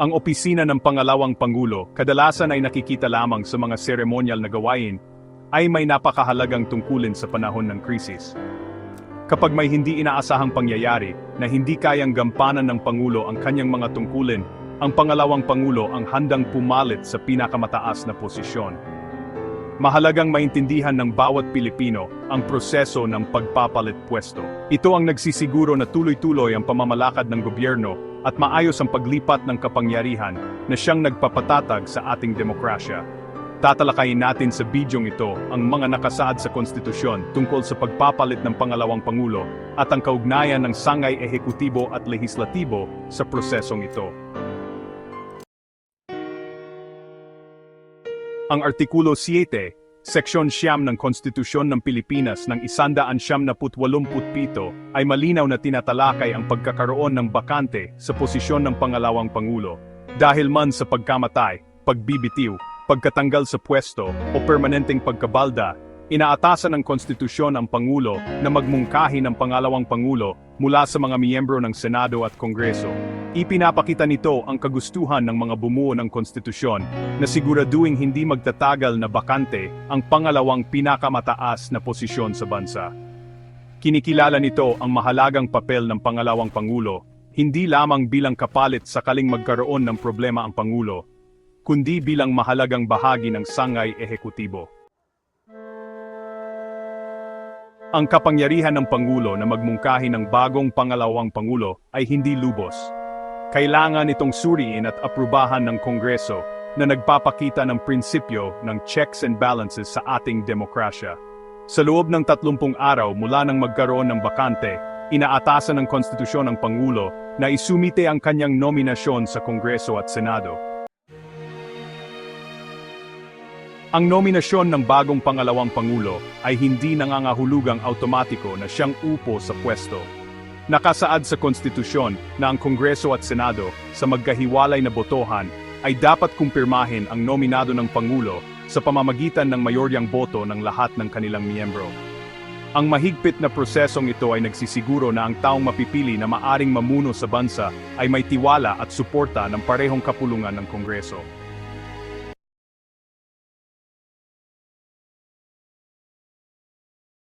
Ang opisina ng pangalawang pangulo, kadalasan ay nakikita lamang sa mga seremonyal na gawain, ay may napakahalagang tungkulin sa panahon ng krisis. Kapag may hindi inaasahang pangyayari na hindi kayang gampanan ng Pangulo ang kanyang mga tungkulin, ang pangalawang Pangulo ang handang pumalit sa pinakamataas na posisyon. Mahalagang maintindihan ng bawat Pilipino ang proseso ng pagpapalit pwesto. Ito ang nagsisiguro na tuloy-tuloy ang pamamalakad ng gobyerno at maayos ang paglipat ng kapangyarihan na siyang nagpapatatag sa ating demokrasya. Tatalakayin natin sa bidyong ito ang mga nakasaad sa konstitusyon tungkol sa pagpapalit ng pangalawang pangulo at ang kaugnayan ng sangay ehekutibo at lehislatibo sa prosesong ito. Ang Artikulo 7, Seksyon Siyam ng Konstitusyon ng Pilipinas ng Isandaan Siyam na Putwalumputpito ay malinaw na tinatalakay ang pagkakaroon ng bakante sa posisyon ng pangalawang pangulo dahil man sa pagkamatay, pagbibitiw, pagkatanggal sa pwesto o permanenteng pagkabalda, inaatasan ng konstitusyon ang Pangulo na magmungkahi ng pangalawang Pangulo mula sa mga miyembro ng Senado at Kongreso. Ipinapakita nito ang kagustuhan ng mga bumuo ng konstitusyon na siguraduing hindi magtatagal na bakante ang pangalawang pinakamataas na posisyon sa bansa. Kinikilala nito ang mahalagang papel ng pangalawang Pangulo, hindi lamang bilang kapalit sakaling magkaroon ng problema ang Pangulo, kundi bilang mahalagang bahagi ng sangay ehekutibo. Ang kapangyarihan ng Pangulo na magmungkahi ng bagong pangalawang Pangulo ay hindi lubos. Kailangan itong suriin at aprubahan ng Kongreso na nagpapakita ng prinsipyo ng checks and balances sa ating demokrasya. Sa loob ng 30 araw mula nang magkaroon ng bakante, inaatasan ng konstitusyon ng Pangulo na isumite ang kanyang nominasyon sa Kongreso at Senado. Ang nominasyon ng bagong pangalawang pangulo ay hindi nangangahulugang automatiko na siyang upo sa pwesto. Nakasaad sa konstitusyon na ang Kongreso at Senado sa magkahiwalay na botohan ay dapat kumpirmahin ang nominado ng pangulo sa pamamagitan ng mayoryang boto ng lahat ng kanilang miyembro. Ang mahigpit na prosesong ito ay nagsisiguro na ang taong mapipili na maaring mamuno sa bansa ay may tiwala at suporta ng parehong kapulungan ng Kongreso.